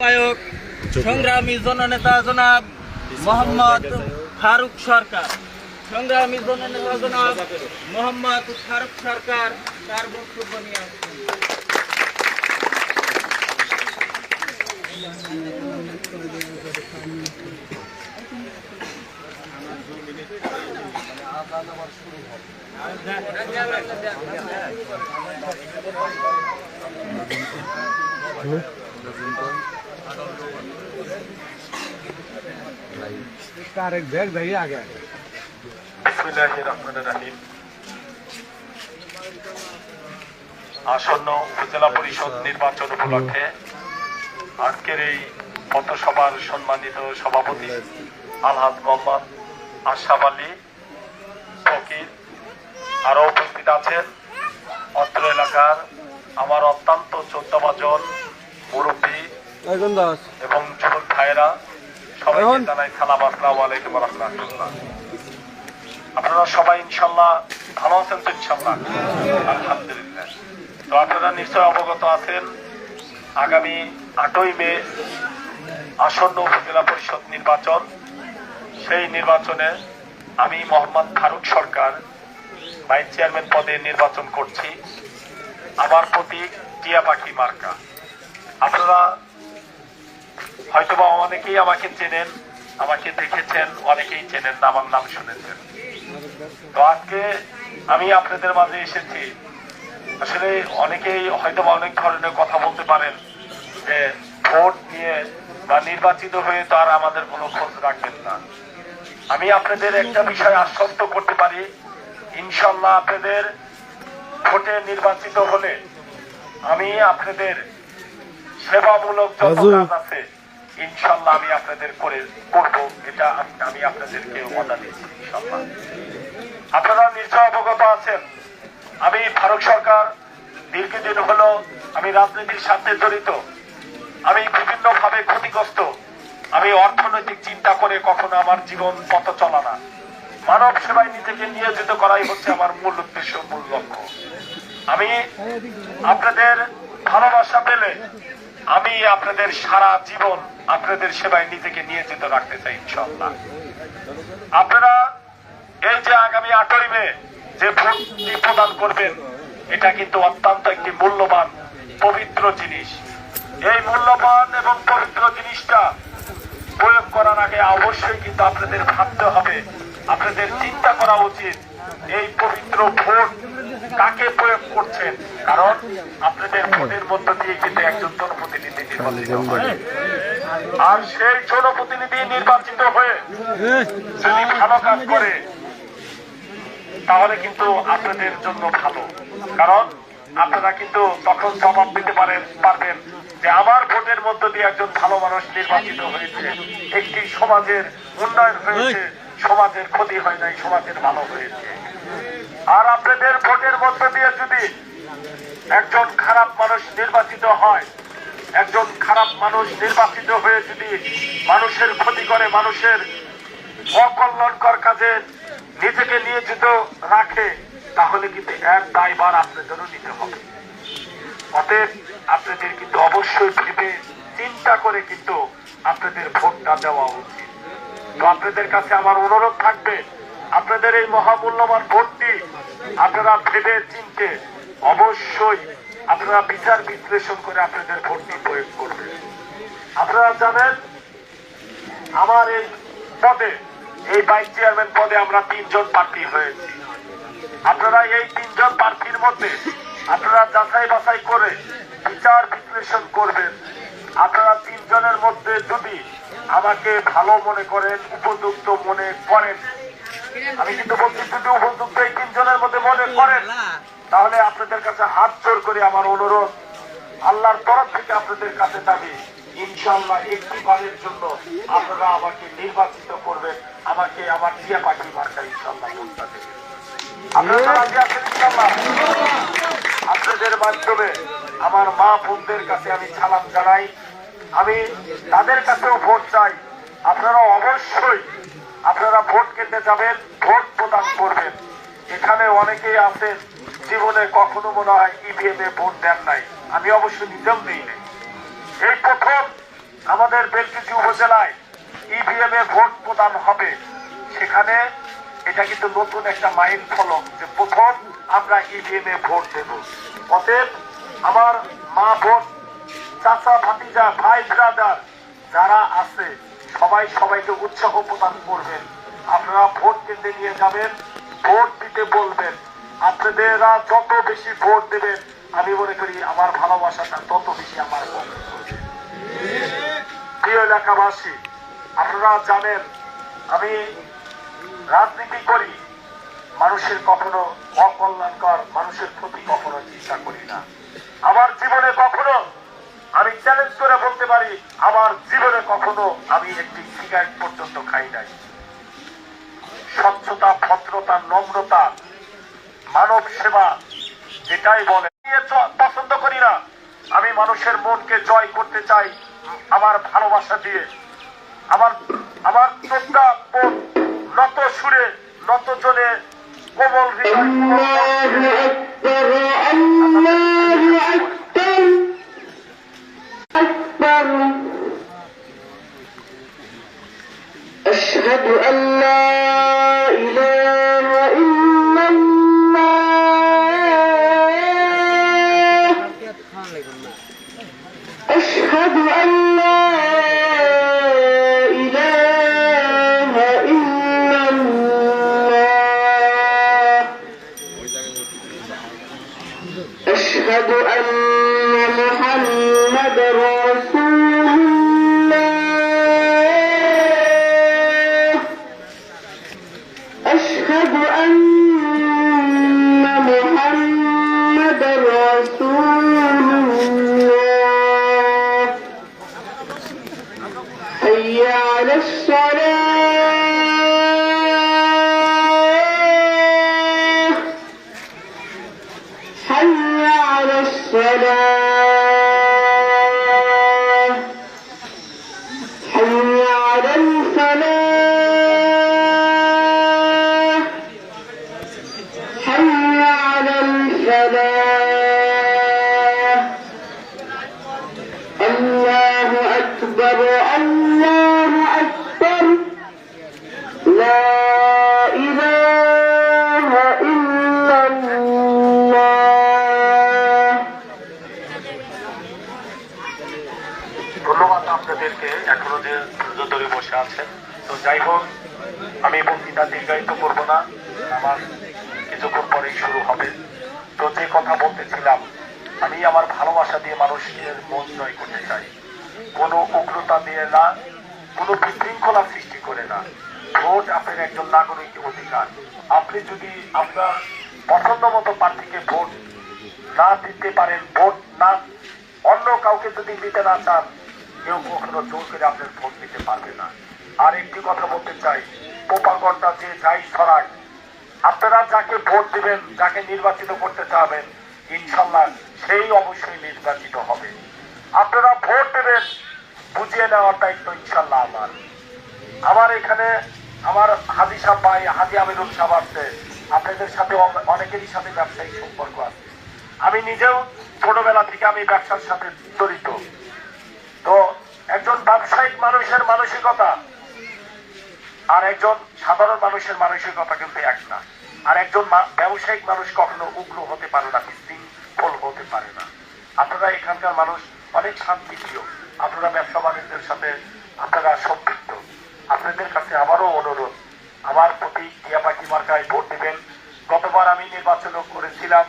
আহ্বায়ক, সংগ্রামী জননেতা জনাব মোহাম্মদ ফারুক সরকার সংগ্রামী জননেতা জনাব মোহাম্মদ ফারুক সরকার তার বক্তব্য নিয়ে আসছেন Hello? আসন্ন উপজেলা পরিষদ নির্বাচন উপলক্ষে আজকের এই পথসভার সম্মানিত সভাপতি আলহাদ মোহাম্মদ আশাফ আলী, ফকির, আরও উপস্থিত আছেন। অত্র এলাকার আমার অত্যন্ত চোদ্দ বাজন মুরব্বী এখন দাস। এবং যুবক ভাইয়েরা সবাইকে জানাই সালাম আসসালামু আলাইকুম রহমতুল্লাহ। আপনারা সবাই ইনশাল্লাহ ভালো আছেন তো ইনশাল্লাহ আলহামদুলিল্লাহ। তো আপনারা নিশ্চয় অবগত আছেন আগামী আটই মে আসন্ন উপজেলা পরিষদ নির্বাচন। সেই নির্বাচনে আমি মোহাম্মদ ফারুক সরকার ভাইস চেয়ারম্যান পদে নির্বাচন করছি। আমার প্রতীক টিয়া পাখি মার্কা। আপনারা হয়তোবা অনেকেই আমাকে চেনেন, আমাকে দেখেছেন, অনেকেই চেনেন না, আমার নাম শুনেছেন। তো আজকে আমি আপনাদের মাঝে এসেছি। আসলে অনেকেই হয়তোবা অনেক ধরনের কথা বলতে পারেন যে ভোট নিয়ে বা নির্বাচিত হয়ে তো আর আমাদের কোনো খোঁজ রাখবেন না। আমি আপনাদের একটা বিষয় আশ্বস্ত করতে পারি ইনশাল্লাহ আপনাদের ভোটে নির্বাচিত হলে আমি আপনাদের সেবামূলক যত কাজ আছে ইনশাল্লাহ আমি আপনাদের করে করব। এটা আমি আপনাদেরকে ওয়াদা দিচ্ছি ইনশাল্লাহ আপনারা নিশ্চয় অবগত আছেন আমি ফারুক সরকার দীর্ঘদিন হলো আমি রাজনীতির সাথে জড়িত। আমি বিভিন্ন ভাবে ক্ষতিগ্রস্ত। আমি অর্থনৈতিক চিন্তা করে কখনো আমার জীবন পথ চলা না। মানব সেবায় নিজেকে নিয়োজিত করাই হচ্ছে আমার মূল উদ্দেশ্য মূল লক্ষ্য। আমি আপনাদের ভালোবাসা পেলে আমি আপনাদের সারা জীবন আপনাদের সেবায় নিজেকে নিয়োজিত রাখতে চাই ইনশাল্লাহ আপনারা এই যে আগামী আটই মে যে ভোটটি প্রদান করবেন, এটা কিন্তু অত্যন্ত একটি মূল্যবান, পবিত্র জিনিস। এই মূল্যবান এবং পবিত্র জিনিসটা প্রয়োগ করার আগে অবশ্যই কিন্তু আপনাদের ভাবতে হবে, আপনাদের চিন্তা করা উচিত, এই পবিত্র ভোট কাকে প্রয়োগ করছেন? কারণ আপনাদের ভোটের মধ্য দিয়ে কিন্তু একজন জনপ্রতিনিধি নির্বাচিত হয়। আর সেই জনপ্রতিনিধি নির্বাচিত হয়ে যদি ভালো কাজ করে তাহলে কিন্তু আপনাদের জন্য ভালো। কারণ আপনারা কিন্তু তখন জবাব দিতে পারেন পারবেন যে আমার ভোটের মধ্য দিয়ে একজন ভালো মানুষ নির্বাচিত হয়েছে। একটি সমাজের উন্নয়ন হয়েছে সমাজের ক্ষতি হয় নাই সমাজের ভালো হয়েছে। আর আপনাদের ভোটের মধ্য দিয়ে যদি একজন খারাপ মানুষ নির্বাচিত হয়, একজন খারাপ মানুষ নির্বাচিত হয়ে যদি মানুষের ক্ষতি করে, মানুষের অকল্যাণকর কাজে নিজেকে নিয়োজিত রাখে, তাহলে কিন্তু এক দায়বার আপনাদেরও নিতে হবে। অতএব আপনাদের কিন্তু অবশ্যই ভেবে চিন্তা করে কিন্তু আপনাদের ভোটটা দেওয়া উচিত। তো আপনাদের কাছে আমার অনুরোধ থাকবে আপনাদের এই মহামূল্যবান ভোটটি আপনারা ভেবে চিনতে অবশ্যই আপনারা বিচার বিশ্লেষণ করে আপনাদের ভোটটি প্রয়োগ করবেন। আপনারা জানেন, আমার এই পদে, এই ভাইস চেয়ারম্যান পদে আমরা তিনজন প্রার্থী হয়েছি। আপনারা এই তিনজন প্রার্থীর মধ্যে আপনারা যাচাই বাছাই করে বিচার বিশ্লেষণ করবেন। আপনারা তিনজনের মধ্যে যদি আমাকে ভালো মনে করেন, উপযুক্ত মনে করেন আমি কিন্তু যদি উপযুক্ত এই তিনজনের মধ্যে মনে করেন। তাহলে আপনাদের কাছে হাত জোর করে আমার অনুরোধ আল্লাহর তরফ থেকে আপনাদের কাছে দাবি ইনশাল্লাহ একটি বারের জন্য আপনারা আমাকে নির্বাচিত করবেন আমাকে আমার টিয়া পাখি মার্কা ইনশাল্লাহ আপনাদের মাধ্যমে আমার মা বোনদের কাছে আমি সালাম জানাই। আমি তাদের কাছেও ভোট চাই। আপনারা অবশ্যই আপনারা ভোট কেন্দ্রে যাবেন, ভোট প্রদান করবেন। এখানে অনেকেই আছেন, জীবনে কখনো মনে হয় ইভিএম এ ভোট দেন নাই। আমি অবশ্য নিজেও নেই এই প্রথম আমাদের বেলকুচি উপজেলায় ইভিএম এ ভোট প্রদান হবে। সেখানে এটা কিন্তু নতুন একটা মাইল ফলক যে প্রথম আমরা ইভিএম এ ভোট দেব। অতএব আমার মা বোন, চাচা, ভাতিজা, ভাই ব্রাদার যারা আছে সবাই সবাইকে উৎসাহ প্রদান করবেন। আপনারা ভোট কেন্দ্রে নিয়ে যাবেন, ভোট দিতে বলবেন। আপনাদেরা যত বেশি ভোট দেবেন, আমি মনে করি আমার ভালোবাসাটা তত বেশি আমার প্রিয় এলাকাবাসী, আপনারা জানেন, আমি রাজনীতি করি। মানুষের কখনো অকল্যাণকর, মানুষের প্রতি কখনো চিন্তা করি না। আমার জীবনে চ্যালেঞ্জ করে বলতে পারি, আমার জীবনে কখনো আমি একটি সিগারেট পর্যন্ত খাই নাই। স্বচ্ছতা, ভদ্রতা, নম্রতা, মানব সেবা, যেটাই বলে পছন্দ করি না। আমি মানুষের মনকে জয় করতে চাই, আমার ভালোবাসা দিয়ে। আমার আমার চোখটা মন নত সুরে, নত জনে কোমল হৃদয় أشهد أن لا আছেন তো যাই হোক, আমি বক্তৃতা দীর্ঘায়িত করব না। আমার কিছুক্ষণ পরেই শুরু হবে। তো যে কথা বলতেছিলাম, আমি আমার ভালোবাসা দিয়ে মানুষের মন জয় করতে চাই। কোনো উগ্রতা দিয়ে না, কোনো বিশৃঙ্খলা সৃষ্টি করে না। ভোট আপনার একজন নাগরিক অধিকার। আপনি যদি আপনার পছন্দ মতো প্রার্থীকে ভোট না দিতে পারেন, ভোট না, অন্য কাউকে যদি দিতে না চান, কেউ কখনো জোর করে আপনার ভোট দিতে পারবে না। আর একটি কথা বলতে চাই। পোপাগন্ডা যে যাই ছড়ায় আপনারা যাকে ভোট দিবেন, যাকে নির্বাচিত করতে চাবেন, ইনশাল্লাহ সেই অবশ্যই নির্বাচিত হবে। আপনারা ভোট দেবেন, বুঝিয়ে নেওয়ার দায়িত্ব ইনশাল্লাহ আমার। আমার এখানে আমার হাজি সাহেব ভাই, হাজি আমিরুল আছে। আপনাদের সাথে অনেকেরই সাথে ব্যবসায়িক সম্পর্ক আছে। আমি নিজেও ছোটবেলা থেকে আমি ব্যবসার সাথে জড়িত। তো একজন ব্যবসায়িক মানুষের মানসিকতা আর একজন সাধারণ মানুষের মানসিকতা কিন্তু এক না। আর একজন ব্যবসায়িক মানুষ কখনো উগ্র হতে পারে না বিশৃঙ্খল হতে পারে না। আপনারা এখানকার মানুষ অনেক শান্তিপ্রিয়। আপনারা ব্যবসা বাণিজ্যের সাথে আপনারা সম্পৃক্ত। আপনাদের কাছে আবারও অনুরোধ, আমার প্রতি টিয়া পাখি মার্কায় ভোট দিবেন। গতবার আমি নির্বাচন করেছিলাম।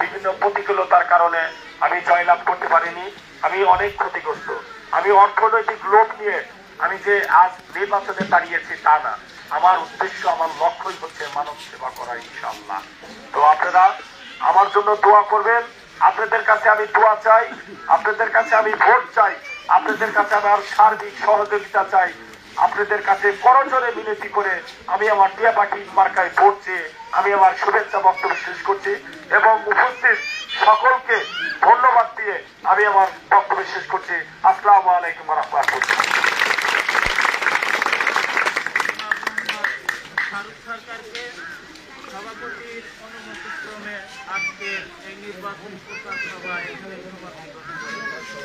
বিভিন্ন প্রতিকূলতার কারণে আমি জয়লাভ করতে পারিনি। আমি অনেক ক্ষতিগ্রস্ত। আমি অর্থনৈতিক লোভ নিয়ে আমি যে আজ নির্বাচনে দাঁড়িয়েছি তা না। আমার উদ্দেশ্য, আমার লক্ষ্যই হচ্ছে মানব সেবা করা ইনশাল্লাহ তো আপনারা আমার জন্য দোয়া করবেন। আপনাদের কাছে আমি দোয়া চাই। আপনাদের কাছে আমি ভোট চাই। আপনাদের কাছে আমার সার্বিক সহযোগিতা চাই। আপনাদের কাছে করজোরে মিনতি করে আমি আমার টিয়া পাখি মার্কায় ভোট চেয়ে আমি আমার শুভেচ্ছা বক্তব্য শেষ করছি এবং উপস্থিত সকলকে ধন্যবাদ দিয়ে আমি আমার বক্তব্য শেষ করছি। আসসালামু আলাইকুম রহমতুল্লাহ। ফারুক সরকারকে সভাপতির অনুমতিক্রমে আজকে এই নির্বাচন প্রচার সভা এখানে করছি।